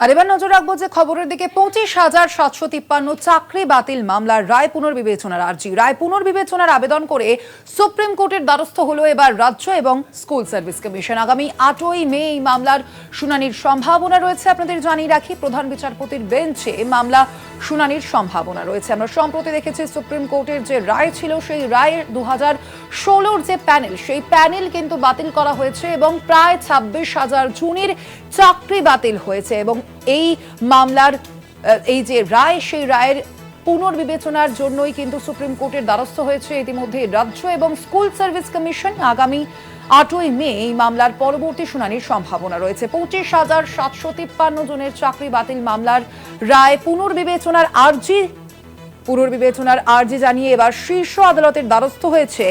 আর এবার নজর রাখব যে খবরের দিকে পঁচিশ হাজার সাতশো তিপ্পান্ন চাকরি বাতিল মামলার রায় পুনর্বিবেচনার আর্জি। রায় পুনর্বিবেচনার আবেদন করে সুপ্রিম কোর্টের দ্বারস্থ হলো এবার রাজ্য এবং স্কুল সার্ভিস কমিশন। আগামী আটই মে এই মামলার শুনানির সম্ভাবনা রয়েছে, আপনাদের জানিয়ে রাখি, প্রধান বিচারপতির বেঞ্চে মামলা শুনানির সম্ভাবনা রয়েছে। আমরা সম্প্রতি দেখেছি সুপ্রিম কোর্টের যে রায় ছিল, সেই রায়ের দু হাজার ষোলোর যে প্যানেল, সেই প্যানেল কিন্তু বাতিল করা হয়েছে এবং প্রায় ছাব্বিশ হাজার জুনির চাকরি বাতিল হয়েছে এবং এই মামলার এই যে রায়, সেই রায়ের পুনর্বিবেচনার জন্যই কিন্তু সুপ্রিম কোর্টের দ্বারস্থ হয়েছে ইতিমধ্যে রাজ্য এবং স্কুল সার্ভিস কমিশন। আগামী আটই মে এই মামলার পরবর্তী শুনানির সম্ভাবনা রয়েছে। পঁচিশ হাজার সাতশো তিপ্পান্ন জনের চাকরি বাতিল মামলার রায় পুনর্বিবেচনার আর্জি পুনর্বিবেচনার আর্জি জানিয়ে এবার শীর্ষ আদালতের দ্বারস্থ হয়েছে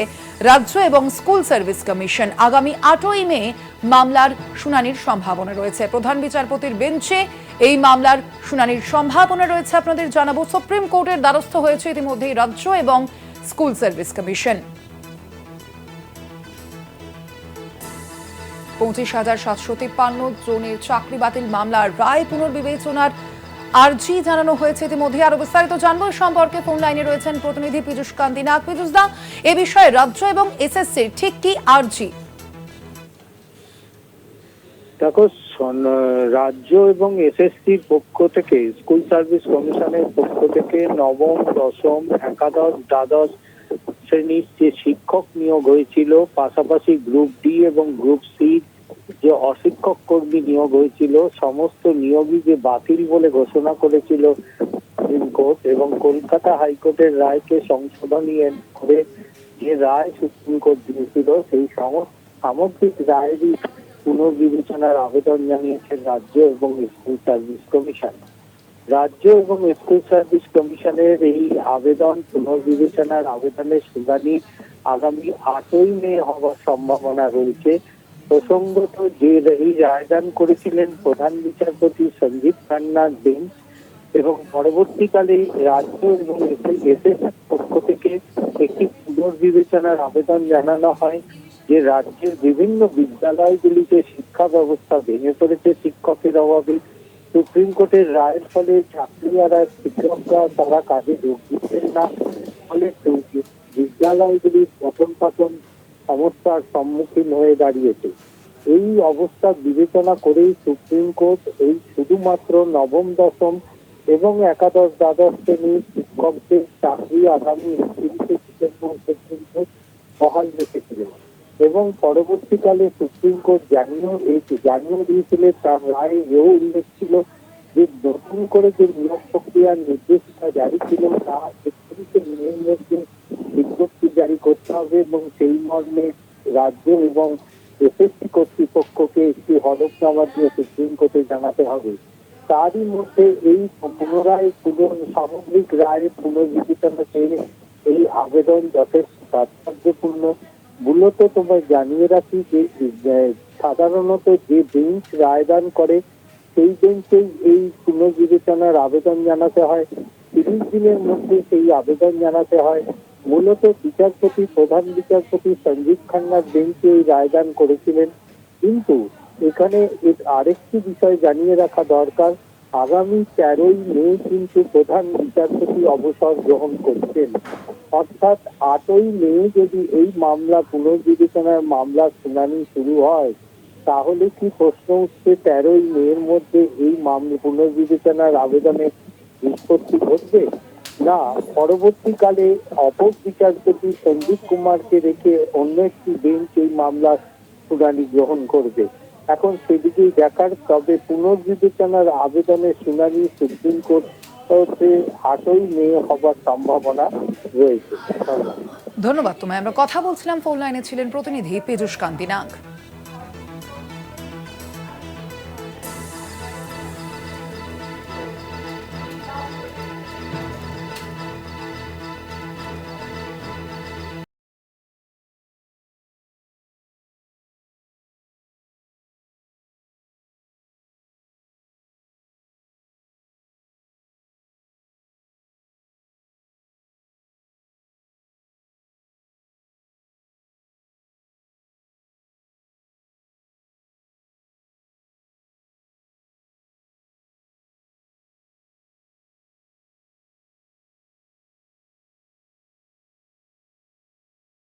রাজ্য এবং স্কুল সার্ভিস কমিশন। আগামী আটই মে মামলার শুনানির সম্ভাবনা রয়েছে। প্রধান বিচারপতির বেঞ্চে এই মামলার শুনানির সম্ভাবনা রয়েছে আপনাদের জানাব। সুপ্রিম কোর্টের দ্বারস্থ হয়েছে ইতিমধ্যেই রাজ্য এবং স্কুল সার্ভিস কমিশন। পঁচিশ হাজার সাতশো তিপ্পান্ন জনের চাকরি বাতিল মামলার রায় পুনর্বিবেচনার আর্জি জানানো হয়েছে ইতিমধ্যে। আরও বিস্তারিত জানব। সম্পর্কে ফোন লাইনে রয়েছেন প্রতিনিধি পীযুষ কান্তি নাগ। পীযুষ দা, এ বিষয়ে রাজ্য এবং এসএসসির ঠিক কি আর্জি? দেখো রাজ্য এবং এসএসসির পক্ষ থেকে, স্কুল সার্ভিস কমিশনের পক্ষ থেকে নবম, দশম, একাদশ, দ্বাদশ শ্রেণির যে শিক্ষক নিয়োগ হয়েছিল, পাশাপাশি গ্রুপ ডি এবং গ্রুপ সি যে অশিক্ষক কর্মী নিয়োগ হয়েছিল, সমস্ত নিয়োগই যে বাতিল বলে ঘোষণা করেছিল কোর্ট এবং কলকাতা হাইকোর্টের রায়কে সংশোধনী করে যে রায় সুপ্রিম কোর্ট দিয়েছিল, সেই সমস্ত সামগ্রিক রায়েরই পুনর্বিবেচনার আবেদন জানিয়েছেন রাজ্য এবং স্কুল সার্ভিস কমিশন। রাজ্য এবং স্কুল সার্ভিস কমিশনের এই আবেদন পুনর্বিবেচনার আবেদনের শুনানি আগামী আটই মে হওয়ার সম্ভাবনা রয়েছে। প্রসঙ্গত যে এই রায়দান করেছিলেন প্রধান বিচারপতি সঞ্জীব খান্নার বেঞ্চ এবং পরবর্তীকালে রাজ্য এবং এসএস পক্ষ থেকে একটি পুনর্বিবেচনার আবেদন জানানো হয় যে রাজ্যের বিভিন্ন বিদ্যালয়গুলিতে শিক্ষা ব্যবস্থা ভেঙে পড়েছে শিক্ষকের অভাবে। সুপ্রিম কোর্টের রায়ের ফলে চাকরিয়ারা শিক্ষকরা তারা কাজে যোগ দিচ্ছেন না। ফলে বিদ্যালয়গুলির পঠন পাঠন সমস্যার সম্মুখীন হয়ে দাঁড়িয়েছে। এই অবস্থা বিবেচনা করেই সুপ্রিম কোর্ট এই শুধুমাত্র নবম, দশম এবং একাদশ দ্বাদশ শ্রেণির শিক্ষকদের চাকরি আগামী একত্রিশে ডিসেম্বর পর্যন্ত বহাল রেখেছিলেন এবং পরবর্তীকালে সুপ্রিম কোর্ট জানিয়েও এই জানিয়ে দিয়েছিলেন তার রায়ে এও উল্লেখ ছিল যে নতুন করে যে নিয়োগ প্রক্রিয়ার নির্দেশিকা জারি ছিল, তা একত্রিশে মের মধ্যে বিজ্ঞপ্তি জারি করতে হবে এবং সেই মর্মে রাজ্য এবং এসএসসি কর্তৃপক্ষকে একটি হলফনামা দিয়ে সুপ্রিম কোর্টে জানাতে হবে। তারই মধ্যে এই পুনরায় পুনর সামগ্রিক রায়ের পুনর্বিবেচনা চেয়ে এই আবেদন যথেষ্ট তাৎপর্যপূর্ণ। মূলত তোমায় জানিয়ে রাখি যে সাধারণত যে বেঞ্চ রায়দান করে, সেই বেঞ্চেই এই পুনর্বিবেচনার আবেদন জানাতে হয়। তিরিশ দিনের মধ্যে সেই আবেদন জানাতে হয়। মূলত বিচারপতি, প্রধান বিচারপতি সঞ্জীব খান্নার বেঞ্চে এই রায়দান করেছিলেন। কিন্তু এখানে আরেকটি বিষয় জানিয়ে রাখা দরকার। আগামী তেরোই মে কিন্তু প্রধান বিচারপতি অবসর গ্রহণ করছেন। অর্থাৎ আটই মে যদি এই মামলা পুনর্বিবেচনার মামলা শুনানি শুরু হয়, তাহলে কি প্রশ্ন উঠছে তেরোই মেয়ের মধ্যে এই মামলা পুনর্বিবেচনার আবেদনে নিষ্পত্তি ঘটবে? না, পরবর্তীকালে অপর বিচারপতি সঞ্জীব কুমারকে রেখে অন্য একটি বেঞ্চ এই মামলার শুনানি গ্রহণ করবে। এখন সেদিকেই দেখার, তবে পুনর্বিবেচনার আবেদনের শুনানি সুপ্রিম কোর্টে আটই মে হবার সম্ভাবনা রয়েছে। ধন্যবাদ। তোমায়। আমরা কথা বলছিলাম ফোন লাইনে ছিলেন প্রতিনিধি পীযুষ কান্তি নাগ